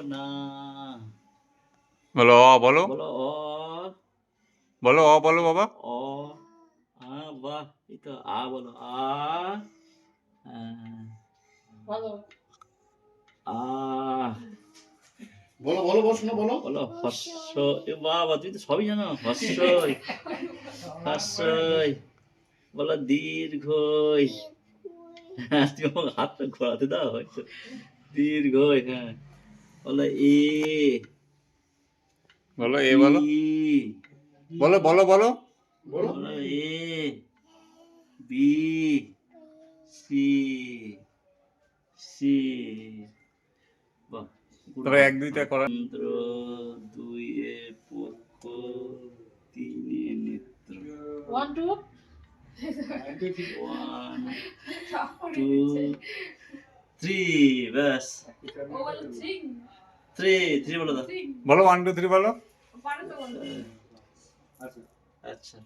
না। বলো অ বলো। বলো অ। বলো অ বলো বাবা। অ আ বাহ এই তো আ বলো আ বলো। আ। বলো বলো বলো শোনো বলো। বলো হস্য এ বাবা তুই তো সবই জানো। হস্যই হস্যই। বলো দীর্ঘই। হ্যাঁ তুমি আমাকে হাতটা ঘোরাতে দাও হয়তো দীর্ঘই হ্যাঁ। বলো এ। বলো এ বলো। ই, বলো বলো বলো। বলো এ বি সি সি। বাহ তবে এক দুইটা করা। চন্দ্র দুইয়ে পক্ষ তিনে নেত্র। One two one two three ব্যাস থ্রি থ্রি বলো থ্রি বলো ওয়ান টু থ্রি বলো। বলো। আচ্ছা।